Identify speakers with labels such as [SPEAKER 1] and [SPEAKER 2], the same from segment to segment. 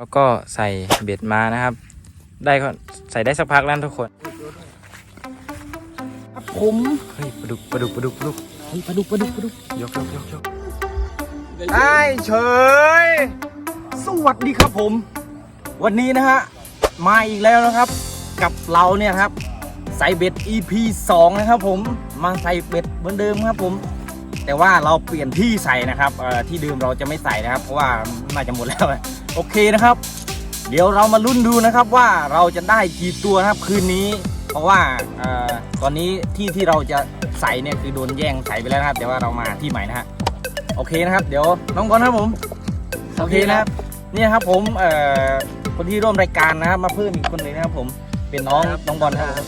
[SPEAKER 1] แล้วก็ใส่เบ็ดมานะครับ ได้ก็ใส่ได้สักพักแล้วทุกคน
[SPEAKER 2] ครับผม
[SPEAKER 1] เฮ้ยปลาดุกปลาดุกปลาดุกปลาดุก
[SPEAKER 2] เฮ้ยปลาดุกปลาดุกปลาดุก
[SPEAKER 1] ยกยกยกยก
[SPEAKER 2] ได้เฉย สวัสดีครับผม วันนี้นะฮะมาอีกแล้วนะครับ กับเราเนี่ยครับใส่เบ็ด EP 2 นะครับผมมาใส่เบ็ดเหมือนเดิมครับผม แต่ว่าเราเปลี่ยนที่ใส่นะครับเอ่อที่เดิมเราจะไม่ใส่นะครับ เพราะว่าน่าจะหมดแล้ว โอเคนะครับ เดี๋ยวเรามาลุ้นดูนะครับว่าเราจะได้กี่ตัวนะครับคืนนี้ เพราะว่าเอ่อตอนนี้ที่ที่เราจะใส่เนี่ยคือโดนแย่งใส่ไปแล้วนะครับแต่ว่าเรามาที่ใหม่นะฮะโอเคนะครับ เดี๋ยวน้องบอลครับผมโอเคนะครับเนี่ยครับผมเอ่อคนที่ร่วมรายการนะครับ มาเพิ่มอีกคนหนึ่งนะครับ ผมเป็นน้องน้องบอลครับผม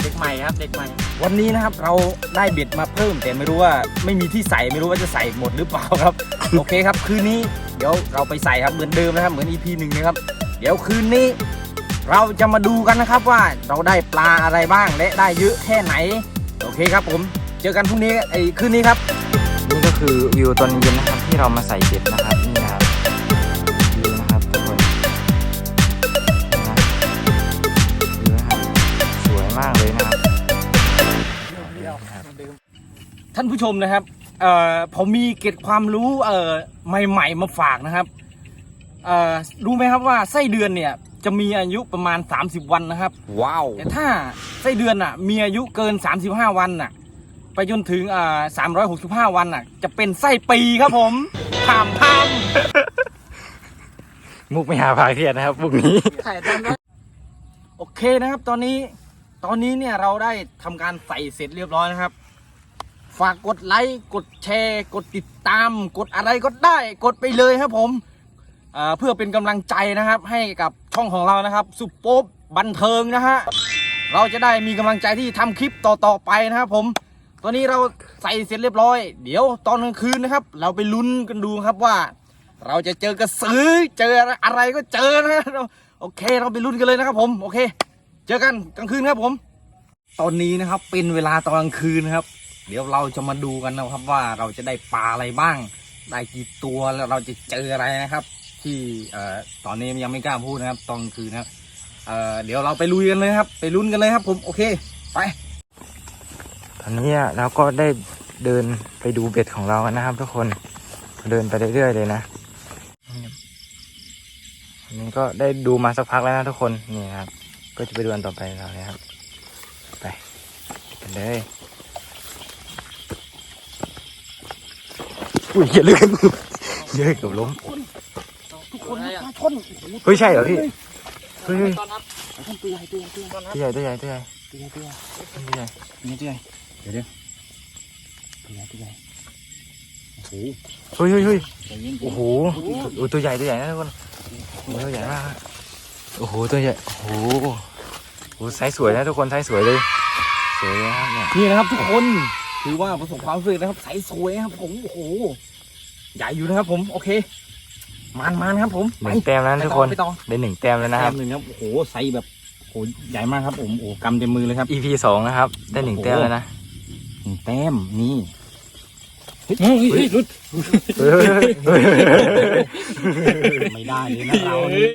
[SPEAKER 1] เด็กใหม่ครับเด็กใหม่
[SPEAKER 2] วันนี้นะครับเราได้เบ็ดมาเพิ่มแต่ไม่รู้ว่าไม่มีที่ใส่ไม่รู้ว่าจะใส่หมดหรือเปล่าครับ โอเคครับคืนนี้ เดี๋ยวเราไปใส่ครับเหมือนเดิมนะครับ เหมือน EP หนึ่งนะครับ เดี๋ยวคืนนี้ เราจะมาดูกันนะครับว่าเราได้ปลาอะไรบ้างและได้เยอะแค่ไหน โอเคครับผมเจอกันพรุ่งนี้ไอ้คืนนี้ครับ
[SPEAKER 1] นี่ก็คือวิวตอนเย็นนะครับที่เรามาใส่เบ็ดนะครับนี่นะครับวิวนะครับทุกคนนี่นะวิวนะครับสวยมากเลยนะครับนะครับ
[SPEAKER 2] ท่านผู้ชมนะครับ เอ่อผมมีเกร็ดความรู้เอ่อใหม่ ๆ มาฝากนะครับเอ่อรู้ไหมครับว่าไส้เดือนเนี่ยจะมีอายุประมาณ 30 วันนะครับ
[SPEAKER 1] ว้าว
[SPEAKER 2] แต่ถ้าไส้เดือนอะมีอายุเกิน 35 วันน่ะ ไปจนถึงอ่า365 วันน่ะ จะเป็นไส้ปีครับผมถามพาม
[SPEAKER 1] มุกไม่หาพาเครียดนะครับมุกนี้
[SPEAKER 2] ถ่ายตามนั้นโอเคนะครับ ตอนนี้ตอนนี้เนี่ยเราได้ทำการใส่เสร็จเรียบร้อยนะครับ ฝากกดไลค์ กดแชร์ กดติดตาม กดอะไรก็ได้ กดไปเลยครับผมเพื่อเป็นกำลังใจนะครับ ให้กับช่องของเรานะครับสุปโป๊บบันเทิงนะฮะเราจะได้มีกำลังใจที่ทำคลิปต่อๆไปนะครับผม ตอนนี้เราใส่เสร็จเรียบร้อย เดี๋ยวตอนกลางคืนนะครับ เราไปลุ้นกันดูครับว่า เราจะเจอกระสือเจออะไรก็เจอนะโอเค เราไปลุ้นกันเลยนะครับผมโอเค เจอกันกลางคืนครับผม ตอนนี้นะครับเป็นเวลาตอนกลางคืนนะครับ เดี๋ยวเราจะมาดูกันนะครับว่าเราจะได้ปลาอะไรบ้าง ได้กี่ตัวแล้วเราจะเจออะไรนะครับ ที่เอ่อตอนนี้ยังไม่กล้าพูดนะครับตอนกลางคืนนะครับเอ่อเดี๋ยวเราไปลุยกันเลยครับ ไปลุ้นกันเลยครับ ผมโอเคไป
[SPEAKER 1] ตอนนี้เราก็ได้เดินไปดูเบ็ดของเรากันนะครับ ทุกคนเดินไปเรื่อยๆเลยนะอันนี้ก็ได้ดูมาสักพักแล้วนะทุกคนนี่ครับ ก็จะไปดูอันต่อไปเราเลยครับ ไปกันเลย อุ้ยอย่าลืมเยอะเกือบล้ม
[SPEAKER 2] ทุกคนปลาชน
[SPEAKER 1] เฮ้ยใช่เหรอพี่ เฮ้ยเฮ้ย
[SPEAKER 2] ตอนครับปลาชนตัวใหญ่ตัวใหญ่ตัวใหญ่
[SPEAKER 1] ตัวใหญ่ตัวใหญ่ตัวใหญ่
[SPEAKER 2] ตัวใหญ่ตัวใหญ่
[SPEAKER 1] ตัวใหญ่
[SPEAKER 2] ตัวใหญ่เดี๋ยวเดี๋ยวตัวใหญ่ตัวใหญ่โอ้โห
[SPEAKER 1] เฮ้ยเฮ้ยเฮ้ยโอ้โหตัวใหญ่ตัวใหญ่นะทุกคนตัวใหญ่มากโอ้โหตัวใหญ่โอ้โหโอ้ไซส์สวยนะทุกคนไซส์สวยเลยสวยเลยนะครับเนี่ย
[SPEAKER 2] นี่นะครับทุกคน ถือว่าประสบความสำเร็จนะครับใสสวยครับ ผมโอ้โหใหญ่อยู่นะครับผมโอเคมันมันครับ ผม
[SPEAKER 1] หนึ่งแต้มแล้วนะทุกคน
[SPEAKER 2] ไปต่อ
[SPEAKER 1] ได้หนึ่งแต้มแล้ว
[SPEAKER 2] ไปต่อ
[SPEAKER 1] นะครับ
[SPEAKER 2] แต้มหนึ่งครับโอ้โหใสแบบโอ้โหใหญ่มากครับผมโอ้โหกำเต็มมือเลยครับ
[SPEAKER 1] EP สองนะครับ ได้หนึ่งแต้มแล้วนะ
[SPEAKER 2] หนึ่งแต้มนี่เฮ้ยเฮ้ยเฮ้ยรุด
[SPEAKER 1] เฮ้ยเฮ้ยเฮ้ยเฮ้ย
[SPEAKER 2] ไม่ได้เลยนะเรานี่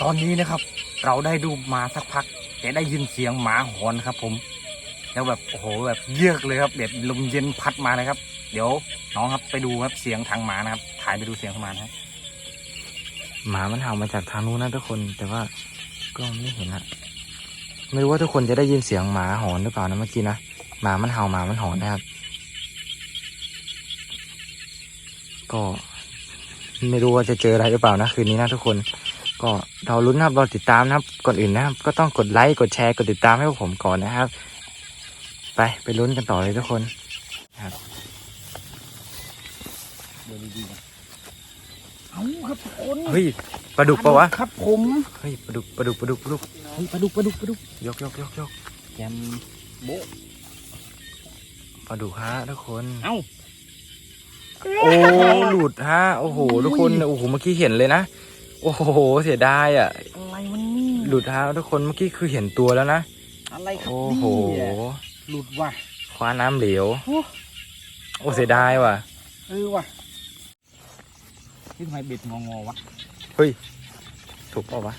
[SPEAKER 2] ตอนนี้นะครับ เราได้ดูมาสักพักแต่ได้ยินเสียงหมาหอนครับ ผม แล้วแบบโอ้โหแบบเยือกเลยครับแบบลมเย็นพัดมาเลยครับ เดี๋ยวน้องครับไปดูครับเสียงทางหมานะครับถ่ายไปดูเสียงของมานะครับ
[SPEAKER 1] หมามันเห่ามาจากทางนู้นนะทุกคน แต่ว่าก็ไม่เห็นอะไม่รู้ว่าทุกคนจะได้ยินเสียงหมาหอนหรือเปล่านะเมื่อกี้นะหมามันเห่าหมามันหอนนะครับ ก็ไม่รู้ว่าจะเจออะไรหรือเปล่านะคืนนี้นะทุกคน ก็เราลุ้นนะครับเราติดตามนะครับก่อนอื่นนะครับ ก็ต้องกดไลค์กดแชร์กดติดตามให้พวกผมก่อนนะครับ ไป ไปลุ้นกันต่อเลยทุกคน
[SPEAKER 2] เดี๋ยวดีๆนะเอาครับทุกคน
[SPEAKER 1] เฮ้ยปลาดุกปะวะ
[SPEAKER 2] ครับผม
[SPEAKER 1] เฮ้ยปลาดุกปลาดุกปลาดุกปลาดุก
[SPEAKER 2] เฮ้ยปลาดุกปลาดุกปลาดุก
[SPEAKER 1] ยกยกยกยก
[SPEAKER 2] แกมโบะ
[SPEAKER 1] ปลาดุกฮะทุกคน
[SPEAKER 2] เอ้า
[SPEAKER 1] โอ้หลุดฮะโอ้โหทุกคนโอ้โหเมื่อกี้เห็นเลยนะโอ้โหเสียดายอะ
[SPEAKER 2] อะไรมันนี่
[SPEAKER 1] หลุดฮะทุกคนเมื่อกี้คือเห็นตัวแล้วนะ
[SPEAKER 2] อะไรครับ
[SPEAKER 1] โอ้
[SPEAKER 2] นี่
[SPEAKER 1] โห
[SPEAKER 2] หลุดว่ะ
[SPEAKER 1] คว้าน้ำเหลว
[SPEAKER 2] โอ้
[SPEAKER 1] โอ้เสียดายว่ะ
[SPEAKER 2] เออว่ะนี่ทำไมเบ็ดงองอๆวะ
[SPEAKER 1] เฮ้ย ถูกเปล่าวะ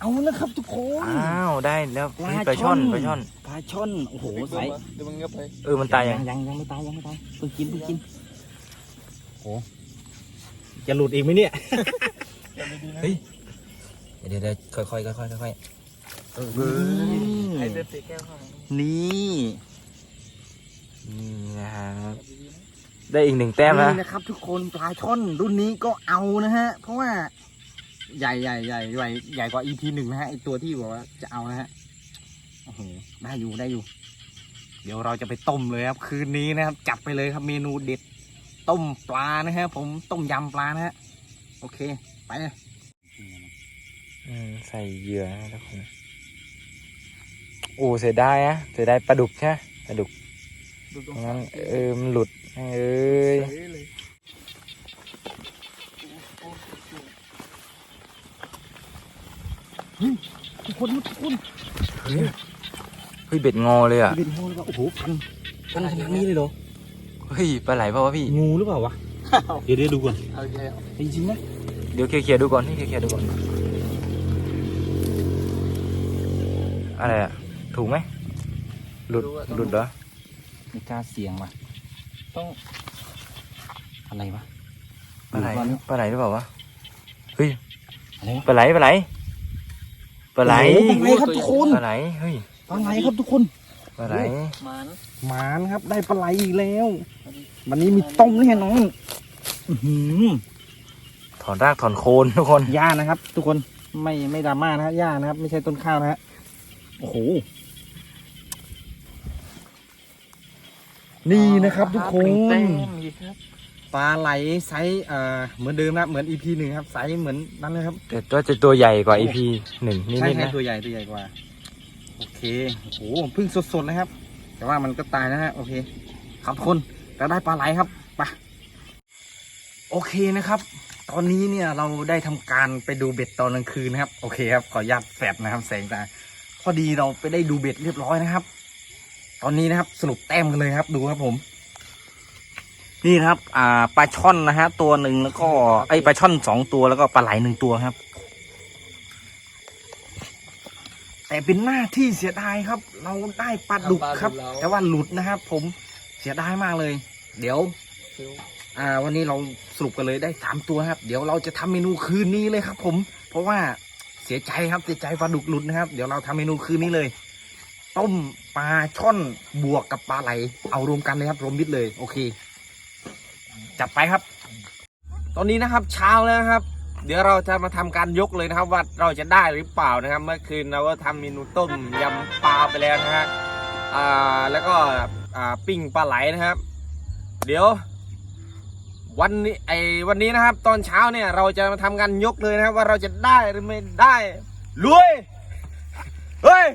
[SPEAKER 2] เอานะครับทุกคน
[SPEAKER 1] อ้าว ได้แล้ว
[SPEAKER 2] ปลา
[SPEAKER 1] เฮ้ยปลาช่อน
[SPEAKER 2] ช่อน
[SPEAKER 1] ปลาช่อน
[SPEAKER 2] ปลาช่อนโอ้โหใส
[SPEAKER 3] เดี๋ยวมันงับไป
[SPEAKER 1] เออ มันตายยัง
[SPEAKER 2] ยังยังไม่ตายยังไม่ตายเพิ่งกินเพิ่งกินโอ้จะหลุดอีกไหมเนี่ย
[SPEAKER 1] เฮ้ยเดี๋ยวเดี๋ยวค่อยค่อยค่อยค่อยค่อย เออเว้ย
[SPEAKER 3] ไอ้เด็ดตีแก้วข้าง
[SPEAKER 2] นี่
[SPEAKER 1] นี่นะครับได้อีกหนึ่งแต้มนะ
[SPEAKER 2] นี่นะครับ ทุกคนปลาช่อนรุ่นนี้ก็เอานะฮะ เพราะว่า ใหญ่ใหญ่ใหญ่ใหญ่ใหญ่กว่า EP หนึ่งนะฮะไอตัวที่บอกว่าจะเอานะฮะโอ้โหได้อยู่ได้อยู่ เดี๋ยวเราจะไปต้มเลยครับ คืนนี้นะครับ จัดไปเลยครับเมนูเด็ด ต้มปลานะฮะ ผมต้มยำปลานะฮะ โอเค ไปเลย
[SPEAKER 1] อืมใส่เหยื่อนะทุกคน โอ้เสียดายอะเสียดายปลาดุกใช่ไหมปลาดุก
[SPEAKER 3] ดูตรง
[SPEAKER 1] งั้นเออมันหลุดเอ้ย
[SPEAKER 3] เลย
[SPEAKER 2] ทุกคนทุกคน
[SPEAKER 1] เฮ้ยเฮ้ยเบ็ดงอเลยอะ
[SPEAKER 2] บินโฮแล้วก็โอ้โหพันพันขนาดนี้เลยเหรอ
[SPEAKER 1] เฮ้ยปลาไหลเปล่าวะพี่
[SPEAKER 2] งูหรือเปล่าวะเดี๋ยวเดี๋ยวดูก่อน
[SPEAKER 3] เอาอีกแล้ว
[SPEAKER 2] จริงๆนะ
[SPEAKER 1] เดี๋ยวเคลียร์ๆดูก่อนให้เคลียร์ๆดูก่อนอะไรอะ ถูกไหมหลุดหลุดเหรอ
[SPEAKER 2] ไม่กล้าเสียงว่ะ
[SPEAKER 3] ต้อง
[SPEAKER 2] อะไรวะ
[SPEAKER 1] ปลาไหล
[SPEAKER 2] ดูก่อนนะ
[SPEAKER 1] ปลาไหลหรือเปล่าวะเฮ้ย
[SPEAKER 2] อะไรวะ
[SPEAKER 1] ปลาไหลปลาไหลปลาไหล
[SPEAKER 2] โอ้โหปลาไหลครับทุกคน
[SPEAKER 1] ปลาไหลเฮ้ย
[SPEAKER 2] ปลาไหลครับทุกคน
[SPEAKER 1] ปลาไหล
[SPEAKER 3] หมัน
[SPEAKER 2] หมานครับได้ปลาไหลอีกแล้ว วันนี้มีต้มแน่นอนอื้อหือ
[SPEAKER 1] ถอนรากถอนโคนทุกคน
[SPEAKER 2] หญ้านะครับ ทุกคนไม่ไม่ดราม่านะฮะหญ้านะครับ ไม่ใช่ต้นข้าวนะฮะโอ้โห นี่นะครับทุกคน
[SPEAKER 3] แต้มอีกครับ
[SPEAKER 2] ปลาไหลไซส์เอ่อเหมือนเดิมนะครับเหมือน EP หนึ่งครับไซส์เหมือนนั่นเลยครับ
[SPEAKER 1] แต่ตัวจะตัวใหญ่กว่า EP หนึ่งนิ
[SPEAKER 2] ใช่
[SPEAKER 1] ดๆ
[SPEAKER 2] ใช่
[SPEAKER 1] นะ
[SPEAKER 2] ตัวใหญ่ตัวใหญ่กว่า โอเคโอ้โหเพิ่งสดๆนะครับ แต่ว่ามันก็ตายนะฮะโอเค ครับทุกคนเราได้ปลาไหลครับไปโอเคนะครับ ตอนนี้เนี่ยเราได้ทำการไปดูเบ็ดตอนกลางคืนนะครับ โอเคครับขออนุญาตแฟดนะครับแสงตาพอดีเราไปได้ดูเบ็ดเรียบร้อยนะครับ ตอนนี้นะครับสรุปแต้มกันเลยครับ ดูครับผม นี่นะครับ อ่าปลาช่อนนะฮะ ตัวหนึ่งแล้วก็ไอยปลาช่อนสองตัวแล้วก็ปลาไหลหนึ่งตัวครับ แต่เป็นหน้าที่เสียดายครับ เราได้ปลาดุกครับ แต่ว่าหลุดนะครับ ผมเสียดายมากเลย เดี๋ยว
[SPEAKER 3] ฟิว
[SPEAKER 2] อ่า วันนี้เราสรุปกันเลยได้สามตัวครับ เดี๋ยวเราจะทำเมนูคืนนี้เลยครับ ผม เพราะว่าเสียใจครับเสียใจปลาดุกหลุดนะครับ เดี๋ยวเราทำเมนูคืนนี้เลย ต้มป ลาช่อนบวกกับปลาไหล เอารวมกันเลยครับรวมมิตรเลย โอเค จัดไปครับ ตอนนี้นะครับเช้าแล้วนะครับ เดี๋ยวเราจะมาทำการยกเลยนะครับ ว่าเราจะได้หรือเปล่านะครับ เมื่อคืนเราก็ทำเมนูต้มยำปลาไปแล้วนะฮะอ่าแล้วก็อ่าปิ้งปลาไหลนะครับ เดี๋ยววันนี้ไอ้วันนี้นะครับ ตอนเช้าเนี่ยเราจะมาทำการยกเลยนะครับ ว่าเราจะได้หรือไม่ได้รวย เฮ้ย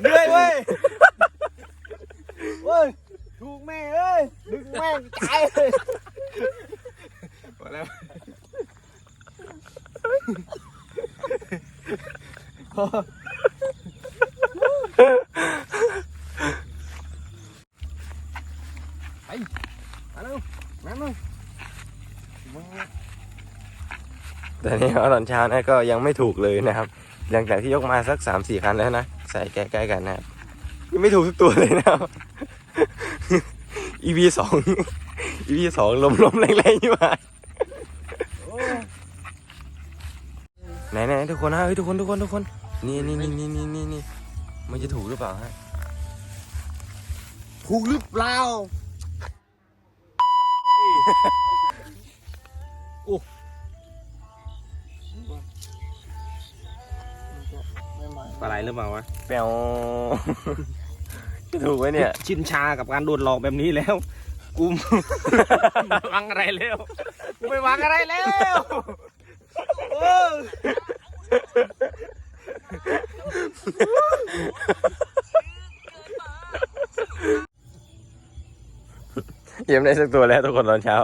[SPEAKER 2] เหนื่อยเว้ยเว้ย ถูกแม่เอ้ย ดึงแม่งตายเลยพอแล้วพอไปมาเร็วมาเร็วมึง
[SPEAKER 1] แต่นี่ตอนเช้านะก็ยังไม่ถูกเลยนะครับ หลังจากที่ยกมาสักสามสี่คันแล้วนะ ใส่ใกล้ๆกันนะครับยังไม่ถูกทุกตัวเลยนะครับ EP สอง EP สองลมลมๆแรงๆอยู่มาไหนๆทุกคนนะเฮ้ยทุกคนทุกคนทุกคน นี่นี่นี่นี่นี่นี่นี่มันจะถูกหรือเปล่าฮะ
[SPEAKER 2] ถูกหรือเปล่า ลาไหลหรือเปล่าวะ
[SPEAKER 1] แปวจะถูกไหมเนี่ย
[SPEAKER 2] ชินชากับการโดนหลอกแบบนี้แล้ว กูไม่วางอะไรแล้วกูไม่วางอะไรแล้วโอ้
[SPEAKER 1] เยี่ยมได้สักตัวแล้วทุกคนตอนเช้า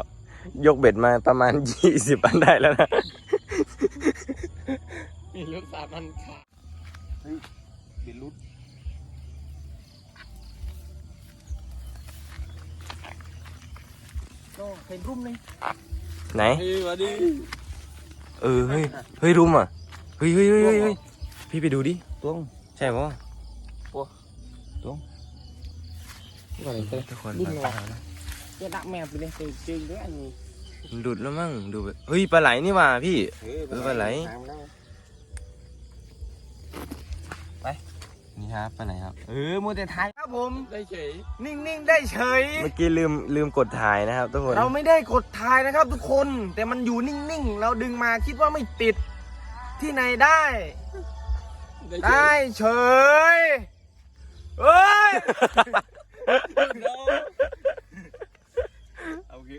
[SPEAKER 1] ยกเบ็ดมาประมาณ20อันได้แล้วนะ ไหน
[SPEAKER 3] ดีวะดี
[SPEAKER 4] เออ เฮ้ย เฮ้ยรุมอะ เฮ้ยเฮ้ยเฮ้ยเฮ้ยเฮ้ยพี่ไปดูดิตวงใช่ปะ
[SPEAKER 3] นี่อะไรเต้
[SPEAKER 4] ทุกคน
[SPEAKER 3] ดิ้น
[SPEAKER 4] ไป
[SPEAKER 3] ว่ะ
[SPEAKER 4] เอานะ
[SPEAKER 3] เจ๊ดักแมวไปเลยเจ๊จริงด้วยอันนี้
[SPEAKER 4] มันดุดแล้วมั้ง ดูแบบเฮ้ย ปลาไหลนี่หว่าพี่ เออ ปลาไหล
[SPEAKER 3] ตามแล้ว
[SPEAKER 4] นี่ครับปลาไหลครับ
[SPEAKER 2] เออมัวแต่ถ่ายครับ ผม
[SPEAKER 3] ได้เฉย
[SPEAKER 2] นิ่งๆได้เฉย
[SPEAKER 4] เมื่อกี้ลืมลืมกดถ่ายนะครับทุกคน
[SPEAKER 2] เราไม่ได้กดถ่ายนะครับ ทุกคน แต่มันอยู่นิ่งๆ เราดึงมาคิดว่าไม่ติด ที่ไหนได้ ได้เฉยเอ้ย
[SPEAKER 3] โอเค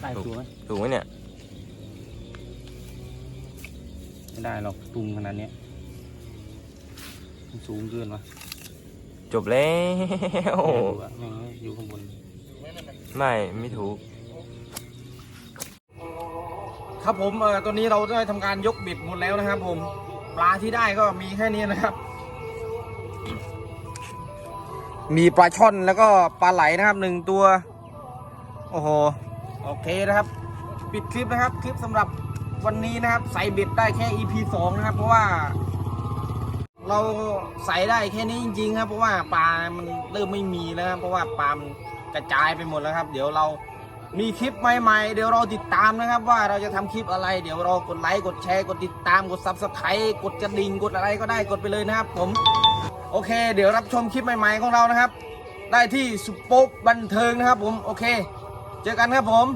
[SPEAKER 2] ได้ตัวไหม
[SPEAKER 4] ถูกไหมเนี่ย
[SPEAKER 2] ไม่ได้หรอกตุงขนาดเนี้ยมันสูงเกินวะ
[SPEAKER 4] จบแล้ว
[SPEAKER 2] แม่งอยู่ข้างบน
[SPEAKER 4] ไม่ไม่ถูก
[SPEAKER 2] ครับผมเออตอนนี้เราได้ทำการยกบิดหมดแล้วนะครับ ผม ปลาที่ได้ก็มีแค่นี้นะครับ มีปลาช่อนแล้วก็ปลาไหลนะครับหนึ่งตัว โอ้โห โอเคนะครับ ปิดคลิปนะครับ คลิปสำหรับ วันนี้นะครับใส่เบ็ดได้แค่ EP 2 นะครับ เพราะว่า เราใส่ได้แค่นี้จริงๆครับ เพราะว่าปลามันเริ่มไม่มีแล้วครับเพราะว่าปลามันกระจายไปหมดแล้วครับ เดี๋ยวเรามีคลิปใหม่ๆ เดี๋ยวเราติดตามนะครับ ว่าเราจะทำคลิปอะไร เดี๋ยวเรากดไลค์กดแชร์กดติดตามกดซับสไครต์กดกระดิ่งกดอะไรก็ได้กดไปเลยนะครับผม โอเค เดี๋ยวรับชมคลิปใหม่ ๆ ของเรานะครับ ได้ที่สุปโป๊กบันเทิงนะครับผม โอเค เจอกันครับผม